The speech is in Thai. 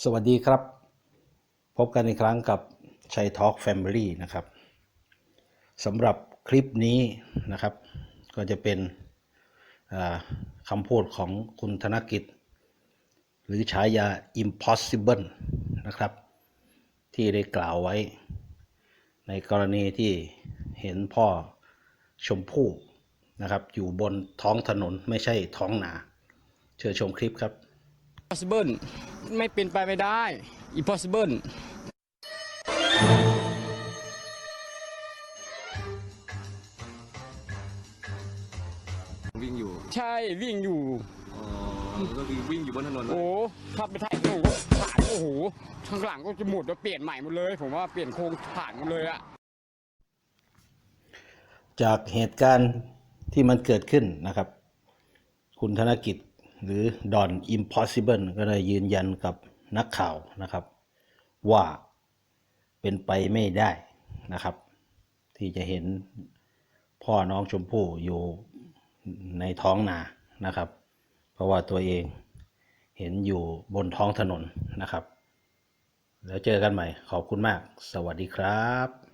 สวัสดีครับ พบกันอีกครั้งกับชัยทอล์กแฟมิลี่นะครับสำหรับคลิปนี้นะครับ ก็จะเป็นคำพูดของคุณธนกิจ หรือฉายา impossible นะครับ ที่ได้กล่าวไว้ ในกรณีที่เห็นพ่อชมพู่นะครับอยู่บนท้องถนนไม่ใช่ท้องนา เชิญชมคลิปครับ impossible ไม่เป็นไปไม่ได้ impossible วิ่งอยู่ใช่วิ่งอยู่ อ๋อก็คือวิ่งอยู่บนถนนโอ้ถ้าไปถ่ายหนูก็ผ่านโอ้โหข้างหลังก็จะหมดแล้วเปลี่ยนใหม่หมดเลย ผมว่าเปลี่ยนโครงผ่านหมดเลยอะจากเหตุการณ์ที่มันเกิดขึ้นนะครับ คุณธนกิจ หรือดอน Impossible ก็ได้ยืนยันกับนักข่าวนะครับ ว่าเป็นไปไม่ได้นะครับ ที่จะเห็นพ่อน้องชมพู่อยู่ในท้องนานะครับ เพราะว่าตัวเองเห็นอยู่บนท้องถนนนะครับ แล้วเจอกันใหม่ขอบคุณมาก สวัสดีครับ